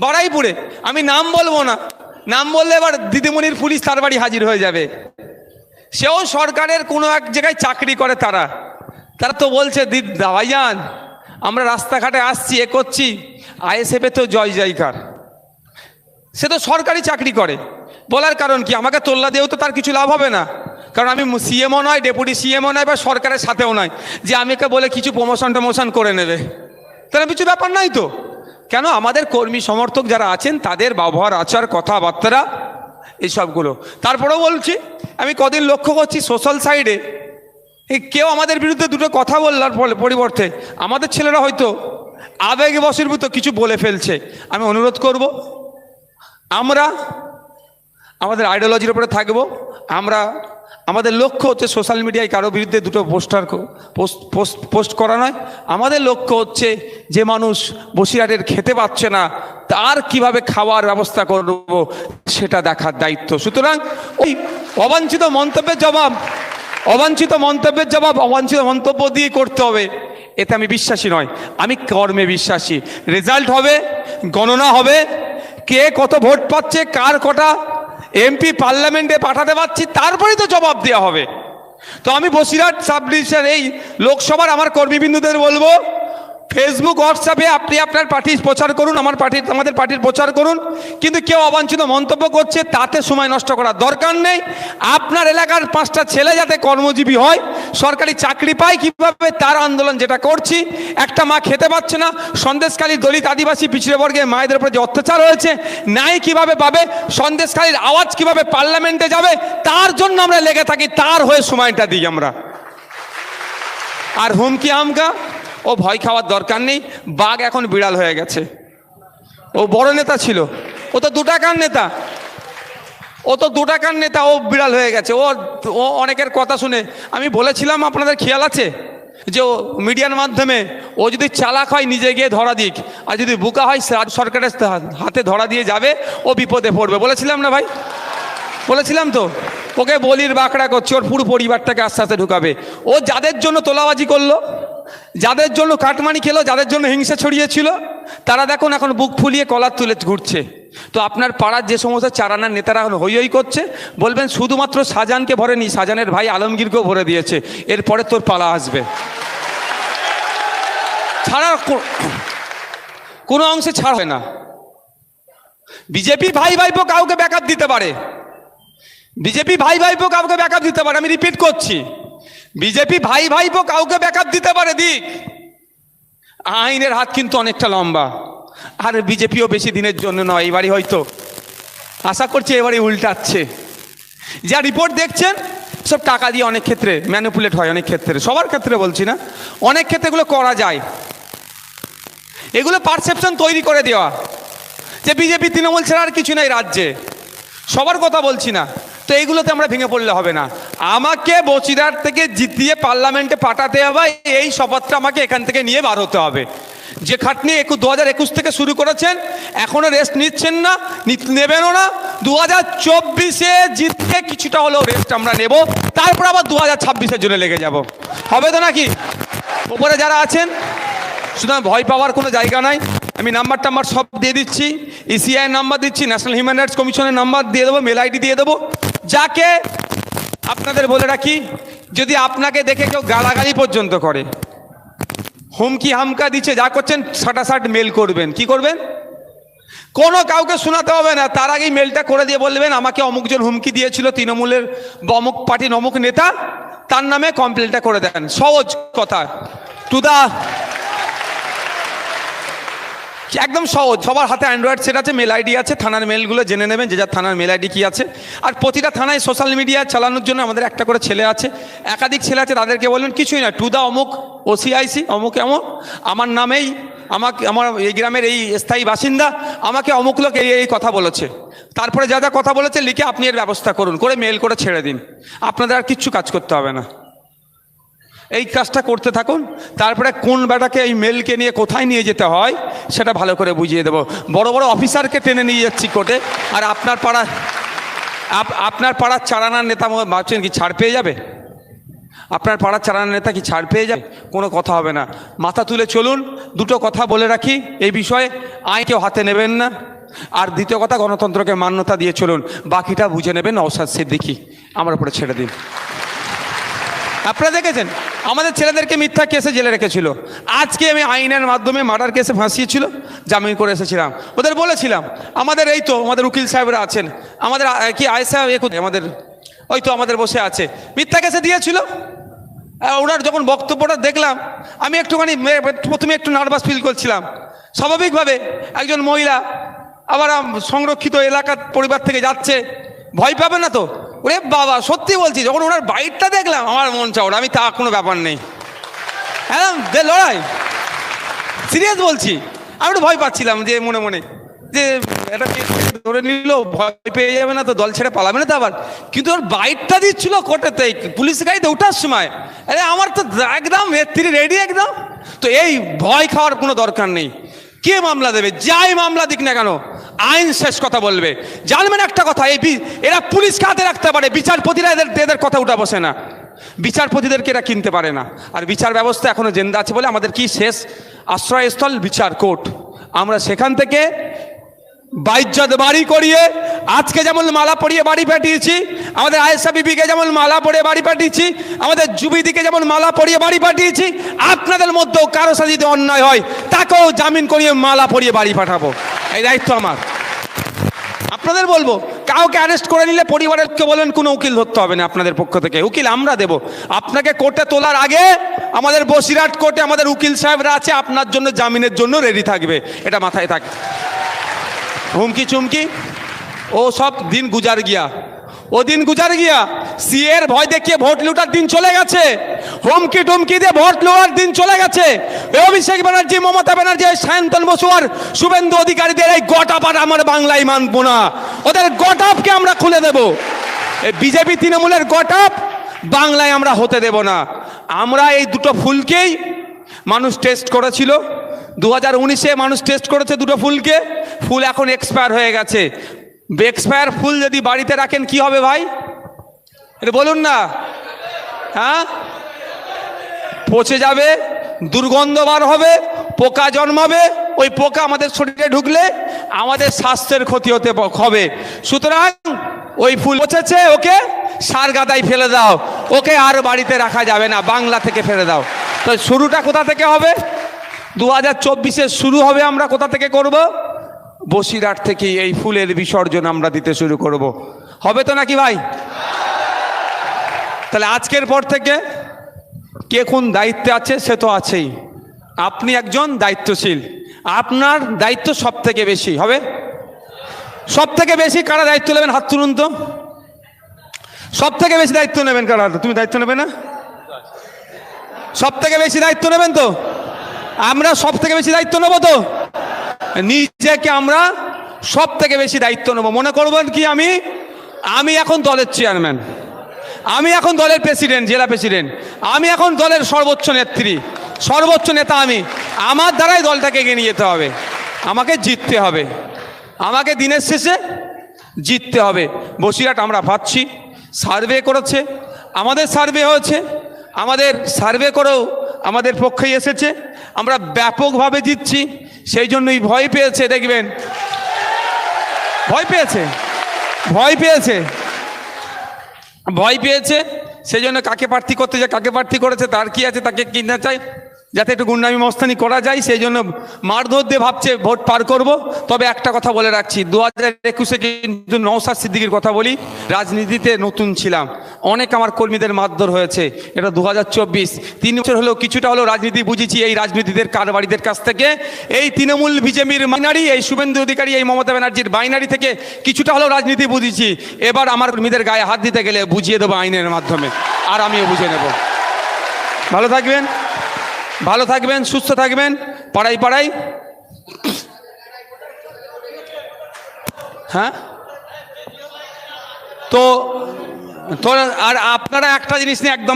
বাড়াইপুরে। আমি নাম বলব না। নাম বললে এবার দিদিমণির পুলিশ তার বাড়ি হাজির হয়ে যাবে। সেও সরকারের কোনো এক জায়গায় চাকরি করে তারা। তারা তো বলছে, দিদ ভাইজান আমরা রাস্তাঘাটে আসছি, এ করছি। আইএসএফে তো জয় জয়কার। সে তো সরকারি চাকরি করে। বলার কারণ কি? আমাকে তোল্লা দিয়েও তো তার কিছু লাভ হবে না। কারণ আমি সিএমও নয়, ডেপুটি সিএমও নয় বা সরকারের সাথেও নয় যে আমিকে বলে কিছু প্রমোশন টমোশন করে নেবে। তাহলে কিছু ব্যাপার নাই তো? কেন আমাদের কর্মী সমর্থক যারা আছেন, তাদের ব্যবহার, আচার, কথাবার্তা, এইসবগুলো। তারপরেও বলছি, আমি কদিন লক্ষ্য করছি সোশ্যাল সাইডে কেউ আমাদের বিরুদ্ধে দুটো কথা বললার পরিবর্তে, আমাদের ছেলেরা হয়তো আবেগে বসীভূত কিছু বলে ফেলছে। আমি অনুরোধ করব, আমরা, আমাদের আইডিওলজির উপরে থাকব, আমরা আমাদের লক্ষ্য হচ্ছে সোশ্যাল মিডিয়ায় কারও বিরুদ্ধে দুটো পোস্টার পোস্ট পোস্ট পোস্ট করা নয়। আমাদের লক্ষ্য হচ্ছে যে মানুষ বসিরহাটের খেতে পাচ্ছে না, তার কীভাবে খাওয়ার ব্যবস্থা করব সেটা দেখার দায়িত্ব। সুতরাং ওই অবাঞ্ছিত মন্তব্যের জবাব, অবাঞ্ছিত মন্তব্যের জবাব অবাঞ্ছিত মন্তব্য দিয়ে করতে হবে, এতে আমি বিশ্বাসী নয়। আমি কর্মে বিশ্বাসী। রেজাল্ট হবে, গণনা হবে, কে কত ভোট পাচ্ছে, কার কটা এমপি পার্লামেন্টে পাঠাতে পারছি, তারপরেই তো জবাব দেওয়া হবে। তো আমি বসিরহাট সাব ডিভিশন এই লোকসভার আমার কর্মীবিন্দুদের বলব ফেসবুক হোয়াটসঅ্যাপে আপনি আপনার পার্টির প্রচার করুন, আমার পার্টির আমাদের পার্টির প্রচার করুন। কিন্তু কেউ অবাঞ্ছিত মন্তব্য করছে, তাতে সময় নষ্ট করার দরকার নেই। আপনার এলাকার পাঁচটা ছেলে যাতে কর্মজীবী হয়, সরকারি চাকরি পায়, কীভাবে তার আন্দোলন যেটা করছি, একটা মা খেতে পাচ্ছে না। সন্দেশকালী দলিত আদিবাসী পিছিয়ে বর্গের মায়েদের উপর যে অত্যাচার হয়েছে, ন্যায় কীভাবে পাবে সন্দেশকালীর আওয়াজ কীভাবে পার্লামেন্টে যাবে, তার জন্য আমরা লেগে থাকি, তার হয়ে সময়টা দিই আমরা। আর হুমকি আমকা ও ভয় খাওয়ার দরকার নেই, বাঘ এখন বিড়াল হয়ে গেছে। ও বড় নেতা ছিল, ও তো দু টাকার নেতা। ও তো দু টাকার নেতা, ও বিড়াল হয়ে গেছে। ও ও অনেকের কথা শুনে আমি বলেছিলাম, আপনাদের খেয়াল আছে? যে ও মিডিয়ার মাধ্যমে ও যদি চালাক হয়, নিজে গিয়ে ধরা দিক। আর যদি বুকা হয়, সরকারের হাতে ধরা দিয়ে যাবে, ও বিপদে পড়বে। বলেছিলাম না ভাই? বলেছিলাম তো ওকে বলির বাঁকড়া করছে, ওর পুরো পরিবারটাকে আস্তে আস্তে ঢুকাবে। ও যাদের জন্য তোলাবাজি করল, যাদের জন্য কাটমানি খেলো, যাদের জন্য হিংসা ছড়িয়েছিল, তারা দেখুন এখন বুক ফুলিয়ে কলার তুলে ঘুরছে। তো আপনার পাড়ার যে সমস্ত চারানার নেতারা এখন হই হই করছে, বলবেন শুধুমাত্র সাজানকে ভরেনি, সাজানের ভাই আলমগীরকেও ভরে দিয়েছে, এরপরে তোর পালা আসবে। ছাড়া কোনো অংশে ছাড় হয় না। বিজেপি ভাই ভাইপো কাউকে ব্যাকআপ দিতে পারে। বিজেপি ভাই ভাইপো কাউকে ব্যাকআপ দিতে পারে, আমি রিপিট করছি। বিজেপি ভাই ভাইপো কাউকে ব্যাকআপ দিতে পারে, দিক। আইনের হাত কিন্তু অনেকটা লম্বা। আর বিজেপিও বেশি দিনের জন্য নয়, এবারই হয়তো। আশা করছি এবারে উল্টাচ্ছে। যা রিপোর্ট দেখছেন, সব টাকা দিয়ে অনেক ক্ষেত্রে ম্যানিপুলেট হয় অনেক ক্ষেত্রে। সবার ক্ষেত্রে বলছি না, অনেক ক্ষেত্রে এগুলো করা যায়। এগুলো পারসেপশন তৈরি করে দেওয়া। যে বিজেপি, তৃণমূল ছাড়া আর কিছু নাই রাজ্যে। সবার কথা বলছি না। তো এইগুলোতে আমরা ভেঙে পড়লে হবে না। আমাকে বচিরার থেকে জিতিয়ে পার্লামেন্টে পাঠাতে হবে, এই শপথটা আমাকে এখান থেকে নিয়ে বার হতে হবে। যে খাটনি একু দু হাজার একুশ থেকে শুরু করেছেন, এখনও রেস্ট নিচ্ছেন না নেবেনও না। দু হাজার চব্বিশে জিততে কিছুটা হলেও রেস্ট আমরা নেব, তারপর আবার দু হাজার ছাব্বিশের জন্য লেগে যাব। হবে তো নাকি? ওপরে যারা আছেন, সুতরাং ভয় পাওয়ার কোনো জায়গা নাই। আমি নাম্বার টাম্বার সব দিয়ে দিচ্ছি ইসিআই নাম্বার দিচ্ছি ন্যাশনাল হিউম্যান রাইটস কমিশনের নাম্বার দিয়ে দেবো মেল আইডি দিয়ে দেবো। যাকে আপনাদের বলে রাখি, যদি আপনাকে দেখে কেউ গালাগালি পর্যন্ত করে, হুমকি হামকা দিচ্ছে, যা করছেন সাটাসাট মেল করবেন। কি করবেন? কোনো কাউকে শোনাতে হবে না। তার আগেই মেলটা করে দিয়ে বলবেন, আমাকে অমুকজন হুমকি দিয়েছিল, তৃণমূলের অমুক পার্টির অমুক নেতা, তার নামে কমপ্লেনটা করে দেন। সহজ কথা। টু দা একদম সহজ। সবার হাতে অ্যান্ড্রয়েড সেট আছে মেল আইডি আছে, থানার মেলগুলো জেনে নেবেন, যে যার থানার মেল আইডি কী আছে। আর প্রতিটা থানায় সোশ্যাল মিডিয়া চালানোর জন্য আমাদের একটা করে ছেলে আছে। একাধিক ছেলে আছে, তাদেরকে বলবেন, কিছুই না টু দা অমুক ওসিআইসি অমুক এমন। আমার নামেই আমাকে, আমার এই গ্রামের এই স্থায়ী বাসিন্দা, আমাকে অমুক লোক এই এই কথা বলেছে। তারপরে যা যা কথা বলেছে, লিখে আপনি এর ব্যবস্থা করুন, করে মেল করে ছেড়ে দিন। আপনাদের আর কিচ্ছু কাজ করতে হবে না। এই কাজটা করতে থাকুন, তারপরে কোন বেটাকে এই মেলকে নিয়ে কোথায় নিয়ে যেতে হয় সেটা ভালো করে বুঝিয়ে দেবো। বড় বড় অফিসারকে টেনে নিয়ে যাচ্ছি কোর্টে, আর আপনার পাড়া, আপ- আপনার পাড়ার চারানার নেতা ভাবছেন কি ছাড় পেয়ে যাবে? আপনার পাড়ার চালান নেতা কি ছাড় পেয়ে যায় কোনো কথা হবে না। মাথা তুলে চলুন, দুটো কথা বলে রাখি এই বিষয়ে, আইন কেউ হাতে নেবেন না। আর দ্বিতীয় কথা, গণতন্ত্রকে মান্যতা দিয়ে চলুন, বাকিটা বুঝে নেবেন নওসাদ সিদ্দিকি। আমার উপরে ছেড়ে দিন। আপনারা দেখেছেন? আমাদের ছেলেদেরকে মিথ্যা কেসে জেলে রেখেছিল। আজকে আমি আইনের মাধ্যমে মার্ডার কেসে ফাঁসিয়েছিল জামিন করে এসেছিলাম। ওদের বলেছিলাম, আমাদের এই তো, আমাদের উকিল সাহেবরা আছেন। আমাদের কি আয় সাহেব এ আমাদের, ওই তো আমাদের বসে আছে। মিথ্যা কেসে দিয়েছিল। ওনার যখন বক্তব্যটা দেখলাম, আমি একটুখানি প্রথমে একটু নার্ভাস ফিল করছিলাম। স্বাভাবিকভাবে একজন মহিলা আবার সংরক্ষিত এলাকার পরিবার থেকে যাচ্ছে। ভয় পাবে না তো? ওরে বাবা, সত্যি বলছি, যখন ওনার বাইকটা দেখলাম, আমার মন চাও আমি তা কোনো ব্যাপার নেই। হ্যাঁ দে লড়াই। সিরিয়াস বলছি, আমি একটু ভয় পাচ্ছিলাম যে মনে মনে, যে কে ধরে নিল, ভয় পেয়ে যাবে না তো, দল ছেড়ে পালাবে না তো আবার। কিন্তু ওর বাইকটা দিচ্ছিল কোর্টেতে পুলিশ গাড়িতে ওঠার সময়। আরে, আমার তো একদম এত্রি রেডি একদম। তো এই ভয় খাওয়ার কোনো দরকার নেই। কে মামলা দেবে? যাই মামলা দিক না কেন আইন শেষ কথা বলবে। জানবেন একটা কথা, এই এরা পুলিশকে হাতে রাখতে পারে, বিচারপতিরা এদের এদের কথা উঠা বসে না। বিচারপতিদেরকে এরা কিনতে পারে না। আর বিচার ব্যবস্থা এখনও জেন্দা আছে বলে আমাদের কি শেষ আশ্রয়স্থল? বিচার কোর্ট। আমরা সেখান থেকে বাইজ্জত বাড়ি করিয়ে, আজকে যেমন মালা পরিয়ে বাড়ি পাঠিয়েছি, আমাদের আয়েশা বিবিকে যেমন মালা পরিয়ে বাড়ি পাঠিয়েছি, আমাদের যুবিদিকে যেমন মালা পরিয়ে বাড়ি পাঠিয়েছি, আপনাদের মধ্যেও কারও সাথে যদি অন্যায় হয়, তাকেও জামিন করিয়ে মালা পরিয়ে বাড়ি পাঠাবো। এই দায়িত্ব আমার। আপনাদের বলব, কাউকে অ্যারেস্ট করে নিলে পরিবারের কে বলেন কোনো উকিল ধরতে হবে না আপনাদের পক্ষ থেকে। উকিল আমরা দেব। আপনাকে কোর্টে তোলার আগে আমাদের বসিরহাট কোর্টে আমাদের উকিল সাহেবরা আছে, আপনার জন্য জামিনের জন্য রেডি থাকবে। এটা মাথায় থাক। হুমকি চুমকি ও সব দিন গুজার গিয়া। ও দিন গুজার গিয়া সিএর ভয় দেখিয়ে ভোট লুটার দিন চলে গেছে। হুমকি টুমকি দিয়ে ভোট লুটার দিন চলে গেছে। অভিষেক ব্যানার্জি, মমতা ব্যানার্জি সায়ন্তন বসু আর শুভেন্দু অধিকারীদের এই গটাপাট আমার বাংলায় মানবো না। ওদের গটাপকে আমরা খুলে দেব। এই বিজেপি তৃণমূলের গটাপ বাংলায় আমরা হতে দেব না। আমরা এই দুটো ফুলকেই মানুষ টেস্ট করেছিল। দু হাজার উনিশে মানুষ টেস্ট করেছে দুটো ফুলকে। ফুল এখন এক্সপায়ার হয়ে গেছে। এক্সপায়ার ফুল যদি বাড়িতে রাখেন, কি হবে ভাই? এটা বলুন না। হ্যাঁ? পচে যাবে, দুর্গন্ধ বার হবে, পোকা জন্মাবে, ওই পোকা আমাদের শরীরে ঢুকলে আমাদের স্বাস্থ্যের ক্ষতি হতে হবে। সুতরাং ওই ফুল পচেছে, ওকে সার গাদায় ফেলে দাও। ওকে আর বাড়িতে রাখা যাবে না, বাংলা থেকে ফেলে দাও। তো শুরুটা কোথা থেকে হবে? দু হাজার শুরু হবে আমরা কোথা থেকে করব? বসিরহাট থেকে এই ফুলের বিসর্জন আমরা দিতে শুরু করব। হবে তো নাকি ভাই? তাহলে আজকের পর থেকে কে কোন দায়িত্বে আছে সে তো আছেই। আপনি একজন দায়িত্বশীল। আপনার দায়িত্ব সব থেকে বেশি, হবে? সব থেকে বেশি কারা দায়িত্ব নেবেন? হাত তুলুন তো। সব থেকে বেশি দায়িত্ব নেবেন কারা? তুমি দায়িত্ব নেবে না? সব থেকে বেশি দায়িত্ব নেবেন তো? আমরা সব থেকে বেশি দায়িত্ব নেব তো? নিজেকে আমরা সব থেকে বেশি দায়িত্ব নেব। মনে করবেন কি আমি? আমি এখন দলের চেয়ারম্যান। আমি এখন দলের প্রেসিডেন্ট, জেলা প্রেসিডেন্ট। আমি এখন দলের সর্বোচ্চ নেত্রী, সর্বোচ্চ নেতা আমি। আমার দ্বারাই দলটাকে এগিয়ে নিয়ে যেতে হবে। আমাকে জিততে হবে। আমাকে দিনের শেষে জিততে হবে। বসিরহাট আমরা ভাবছি, সার্ভে করেছে। আমাদের সার্ভে হয়েছে। আমাদের সার্ভে করেও আমাদের পক্ষেই এসেছে। আমরা ব্যাপকভাবে জিতছি। সেই জন্যই ভয় পেয়েছে, দেখবেন। ভয় পেয়েছে। ভয় পেয়েছে। ভয় পেয়েছে, সেই জন্য কাকে প্রার্থী করতে যায়, কাকে প্রার্থী করেছে, তার কি আছে, তাকে কিনা চাই। যাতে একটু গুন্ডামি মস্তানি করা যায়, সেই জন্য মারধর দিয়ে ভাবছে, ভোট পার করব। তবে একটা কথা বলে রাখছি দু হাজার একুশে কিন্তু নৌসাদ সিদ্দিকির কথা বলি, রাজনীতিতে নতুন ছিলাম। অনেক আমার কর্মীদের মারধর হয়েছে, এটা দু হাজার চব্বিশ। তিন বছর হলেও কিছুটা হলেও রাজনীতি বুঝেছি এই রাজনীতিদের কারবারিদের কাছ থেকে। এই তৃণমূল বিজেপির মাইনারি এই শুভেন্দু অধিকারী, এই মমতা ব্যানার্জির বাইনারি থেকে কিছুটা হলেও রাজনীতি বুঝেছি। এবার আমার কর্মীদের গায়ে হাত দিতে গেলে বুঝিয়ে দেবো আইনের মাধ্যমে, আর আমিও বুঝে নেব। ভালো থাকবেন। ভালো থাকবেন, সুস্থ থাকবেন পাড়াই পাড়াই হ্যাঁ? তো তো আর আপনারা একটা জিনিস নিয়ে একদম